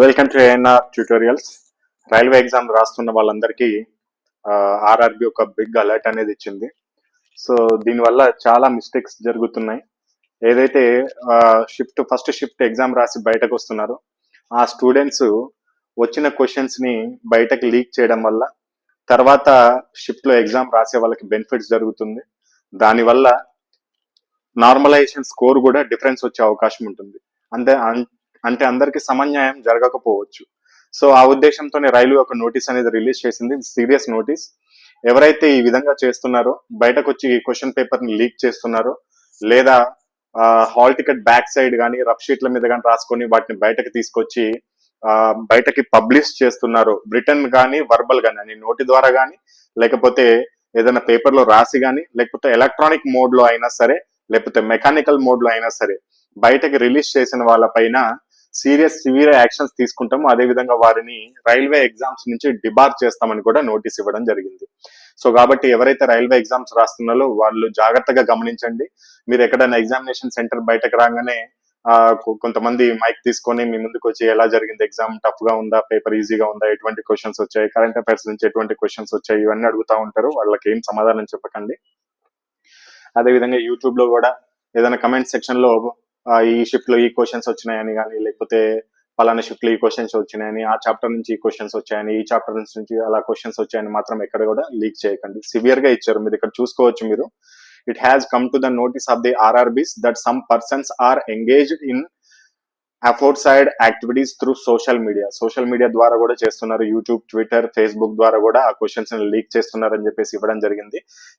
Welcome to ANR tutorials railway exam రాస్తున్న వాళ్ళందరికీ RRB ఒక బిగ్ అలర్ట్ అనేది ఇచ్చింది. సో దీనివల్ల చాలా మిస్టేక్స్ జరుగుతున్నాయి. ఏదైతే షిఫ్ట్ ఫస్ట్ షిఫ్ట్ ఎగ్జామ్ రాసి బయటకు వస్తున్నారో ఆ స్టూడెంట్స్ వచ్చిన క్వశ్చన్స్ని బయటకు లీక్ చేయడం వల్ల తర్వాత షిఫ్ట్లో ఎగ్జామ్ రాసే వాళ్ళకి బెనిఫిట్స్ జరుగుతుంది. దానివల్ల నార్మలైజేషన్ స్కోర్ కూడా డిఫరెన్స్ వచ్చే అవకాశం ఉంటుంది. అంటే అంటే అందరికి సమన్యాయం జరగకపోవచ్చు. సో ఆ ఉద్దేశంతోనే రైల్వే ఒక నోటీస్ అనేది రిలీజ్ చేసింది. Serious notice. ఎవరైతే ఈ విధంగా చేస్తున్నారో బయటకు వచ్చి క్వశ్చన్ పేపర్ని లీక్ చేస్తున్నారో లేదా హాల్ టికెట్ బ్యాక్ సైడ్ కానీ రఫ్ షీట్ల మీద కానీ రాసుకొని వాటిని బయటకు తీసుకొచ్చి బయటకి పబ్లిష్ చేస్తున్నారు బ్రిటన్ కానీ వర్బల్ కానీ అని నోటి ద్వారా కానీ లేకపోతే ఏదైనా పేపర్లో రాసి కానీ లేకపోతే ఎలక్ట్రానిక్ మోడ్లో అయినా సరే లేకపోతే మెకానికల్ మోడ్లో అయినా సరే బయటకి రిలీజ్ చేసిన వాళ్ళపైన సీరియస్ సివియర్ యాక్షన్స్ తీసుకుంటాము. అదే విధంగా వారిని రైల్వే ఎగ్జామ్స్ నుంచి డిబార్ చేస్తామని కూడా నోటీస్ ఇవ్వడం జరిగింది. సో కాబట్టి ఎవరైతే రైల్వే ఎగ్జామ్స్ రాస్తున్నారో వాళ్ళు జాగ్రత్తగా గమనించండి. మీరు ఎక్కడైనా ఎగ్జామినేషన్ సెంటర్ బయటకు రాగానే కొంతమంది మైక్ తీసుకొని మీ ముందుకు వచ్చి ఎలా జరిగింది ఎగ్జామ్? టఫ్గా ఉందా? పేపర్ ఈజీగా ఉందా? ఎటువంటి క్వశ్చన్స్ వచ్చాయి? కరెంట్ అఫైర్స్ నుంచి ఎటువంటి క్వశ్చన్స్ వచ్చాయి? ఇవన్నీ అడుగుతా ఉంటారు. వాళ్ళకి ఏం సమాధానం చెప్పకండి. అదే విధంగా యూట్యూబ్లో కూడా ఏదైనా కమెంట్ సెక్షన్లో ఈ షిఫ్ట్లో ఈ క్వశ్చన్స్ వచ్చినాయని కానీ లేకపోతే పలానా షిఫ్ట్లో ఈ క్వశ్చన్స్ వచ్చినాయని ఆ చాప్టర్ నుంచి ఈ క్వశ్చన్స్ వచ్చాయని ఈ చాప్టర్ నుంచి అలా క్వశ్చన్స్ వచ్చాయని మాత్రం ఎక్కడ కూడా లీక్ చేయకండి. సివియర్గా ఇచ్చారు. మీరు ఇక్కడ చూసుకోవచ్చు మీరు. It has come to the notice of the RRBs that some persons are engaged in aforesaid activities through social media. Social media ద్వారా కూడా చేస్తున్నారు. యూట్యూబ్ ట్విట్టర్ ఫేస్బుక్ ద్వారా కూడా ఆ క్వశ్చన్స్ లీక్ చేస్తున్నారని చెప్పేసి ఇవ్వడం జరిగింది.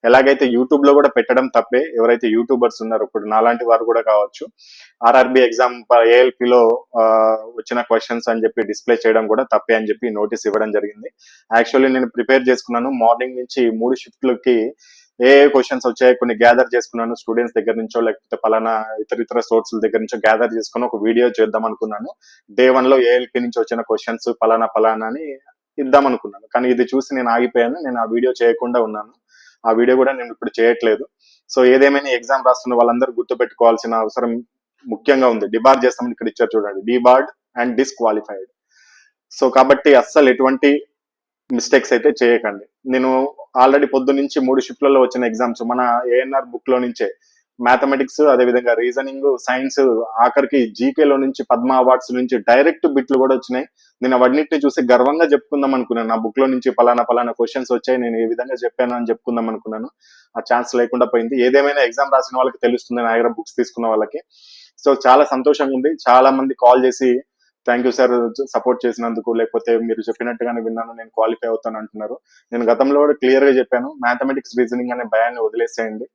ఎలాగైతే యూట్యూబ్లో కూడా పెట్టడం తప్పే ఎవరైతే యూట్యూబర్స్ ఉన్నారో ఇప్పుడు నాలాంటి వారు కూడా కావచ్చు ఆర్ఆర్బి ఎగ్జామ్ ఏఎల్పిలో వచ్చిన క్వశ్చన్స్ అని చెప్పి డిస్ప్లే చేయడం కూడా తప్పే అని చెప్పి నోటీస్ ఇవ్వడం జరిగింది. యాక్చువల్లీ నేను ప్రిపేర్ చేసుకున్నాను. మార్నింగ్ నుంచి మూడు షిఫ్ట్లకి ఏ ఏ క్వశ్చన్స్ వచ్చాయి కొన్ని గ్యాదర్ చేసుకున్నాను స్టూడెంట్స్ దగ్గర నుంచో లేకపోతే పలానా ఇతర ఇతర సోర్సుల దగ్గర నుంచో గ్యాదర్ చేసుకుని ఒక వీడియో చేద్దాం అనుకున్నాను. డే వన్లో ఏఎల్పి నుంచి వచ్చిన క్వశ్చన్స్ పలానా పలానా అని ఇద్దాం అనుకున్నాను. కానీ ఇది చూసి నేను ఆగిపోయాను నేను ఆ వీడియో చేయకుండా ఉన్నాను. ఆ వీడియో కూడా నేను ఇప్పుడు చేయట్లేదు. సో ఏదేమైనా ఎగ్జామ్ రాస్తున్న వాళ్ళందరూ గుర్తుపెట్టుకోవాల్సిన అవసరం ముఖ్యంగా ఉంది. డిబార్ చేస్తామని ఇక్కడ ఇచ్చారు చూడండి. డిబార్డ్ అండ్ డిస్క్వాలిఫైడ్ సో కాబట్టి అస్సలు ఎటువంటి మిస్టేక్స్ అయితే చేయకండి. నేను ఆల్రెడీ పొద్దు నుంచి మూడు షిఫ్ట్లలో వచ్చిన ఎగ్జామ్స్ మన ఏఎన్ఆర్ బుక్లో నుంచే. మ్యాథమెటిక్స్ అదేవిధంగా రీజనింగ్ సైన్స్ ఆఖరికి జీకేలో నుంచి పద్మ అవార్డ్స్ నుంచి డైరెక్ట్ బిట్లు కూడా వచ్చినాయి. నేను అవన్నిటిని చూసి గర్వంగా చెప్పుకుందాం అనుకున్నాను. నా బుక్లో నుంచి పలానా పలానా క్వశ్చన్స్ వచ్చాయి. నేను ఏ విధంగా చెప్పాను అని చెప్పుకుందాం అనుకున్నాను. ఆ ఛాన్స్ లేకుండా పోయింది. ఏదేమైనా ఎగ్జామ్ రాసిన వాళ్ళకి తెలుస్తుంది. నా బుక్స్ తీసుకున్న వాళ్ళకి. సో చాలా సంతోషంగా ఉంది. చాలా మంది కాల్ చేసి థ్యాంక్ యూ సార్ సపోర్ట్ చేసినందుకు. లేకపోతే మీరు చెప్పినట్టుగానే విన్నాను నేను క్వాలిఫై అవుతాను అంటున్నారు. నేను గతంలో కూడా క్లియర్గా చెప్పాను మ్యాథమెటిక్స్ రీజనింగ్ అనే భయాన్ని వదిలేసేయండి.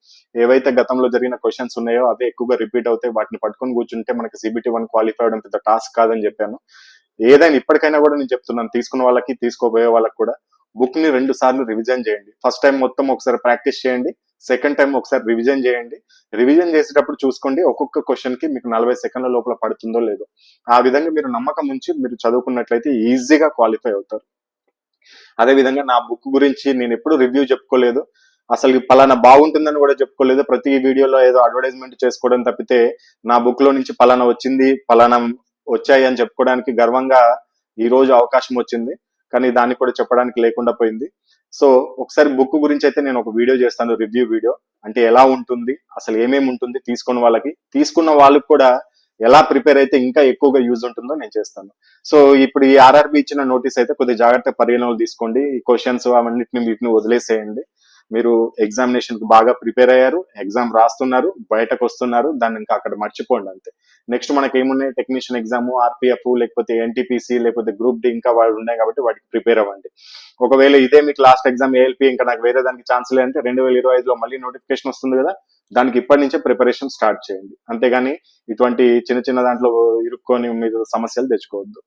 ఏవైతే గతంలో జరిగిన క్వశ్చన్స్ ఉన్నాయో అవే ఎక్కువగా రిపీట్ అవుతాయి వాటిని పట్టుకొని కూర్చుంటే మనకి సిబిటి వన్ క్వాలిఫై అవడం పెద్ద టాస్క్ కాదని చెప్పాను. ఏదైనా ఇప్పటికైనా కూడా నేను చెప్తున్నాను తీసుకున్న వాళ్ళకి తీసుకోబోయే వాళ్ళకి కూడా బుక్ని రెండు సార్లు రివిజన్ చేయండి. ఫస్ట్ టైం మొత్తం ఒకసారి ప్రాక్టీస్ చేయండి. సెకండ్ టైం ఒకసారి రివిజన్ చేయండి. రివిజన్ చేసేటప్పుడు చూసుకోండి ఒక్కొక్క క్వశ్చన్కి మీకు నలభై సెకండ్ల లోపల పడుతుందో లేదో. ఆ విధంగా మీరు నమ్మకం ఉంచి మీరు చదువుకున్నట్లయితే ఈజీగా క్వాలిఫై అవుతారు. అదే విధంగా నా బుక్ గురించి నేను ఎప్పుడు రివ్యూ చెప్పుకోలేదు. అసలు పలానా బాగుంటుందని కూడా చెప్పుకోలేదు. ప్రతి వీడియోలో ఏదో అడ్వర్టైజ్మెంట్ చేసుకోవడం తప్పితే నా బుక్లో నుంచి పలానా వచ్చింది పలానా వచ్చాయి అని చెప్పుకోవడానికి గర్వంగా ఈ రోజు అవకాశం వచ్చింది. కానీ దాన్ని కూడా చెప్పడానికి లేకుండా పోయింది. సో ఒకసారి బుక్ గురించి అయితే నేను ఒక వీడియో చేస్తాను రివ్యూ వీడియో. అంటే ఎలా ఉంటుంది అసలు ఏమేమి ఉంటుంది తీసుకున్న వాళ్ళకి. తీసుకున్న వాళ్ళకి కూడా ఎలా ప్రిపేర్ అయితే ఇంకా ఎక్కువగా యూజ్ ఉంటుందో నేను చేస్తాను. సో ఇప్పుడు ఈ ఆర్ఆర్బి ఇచ్చిన నోటీస్ అయితే కొద్దిగా జాగ్రత్త పరిగణనలు తీసుకోండి. ఈ క్వశ్చన్స్ అవన్నిటిని వీటిని వదిలేసేయండి. మీరు ఎగ్జామినేషన్కు బాగా ప్రిపేర్ అయ్యారు ఎగ్జామ్ రాస్తున్నారు బయటకు వస్తున్నారు దాన్ని ఇంకా అక్కడ మర్చిపోండి అంతే. నెక్స్ట్ మనకి ఏమున్నాయి టెక్నీషియన్ ఎగ్జామ్ ఆర్పిఎఫ్ లేకపోతే ఎన్టీపీసీ లేకపోతే గ్రూప్ డి ఇంకా వాళ్ళు ఉన్నాయి కాబట్టి వాటికి ప్రిపేర్ అవ్వండి. ఒకవేళ ఇదే మీకు లాస్ట్ ఎగ్జామ్ ఏఎల్పి ఇంకా నాకు వేరే దానికి ఛాన్స్ లేదంటే రెండు వేల ఇరవై ఐదులో మళ్ళీ నోటిఫికేషన్ వస్తుంది కదా దానికి ఇప్పటి నుంచే ప్రిపరేషన్ స్టార్ట్ చేయండి. అంతేగాని ఇటువంటి చిన్న చిన్న దాంట్లో ఇరుక్కొని మీరు సమస్యలు తెచ్చుకోవద్దు.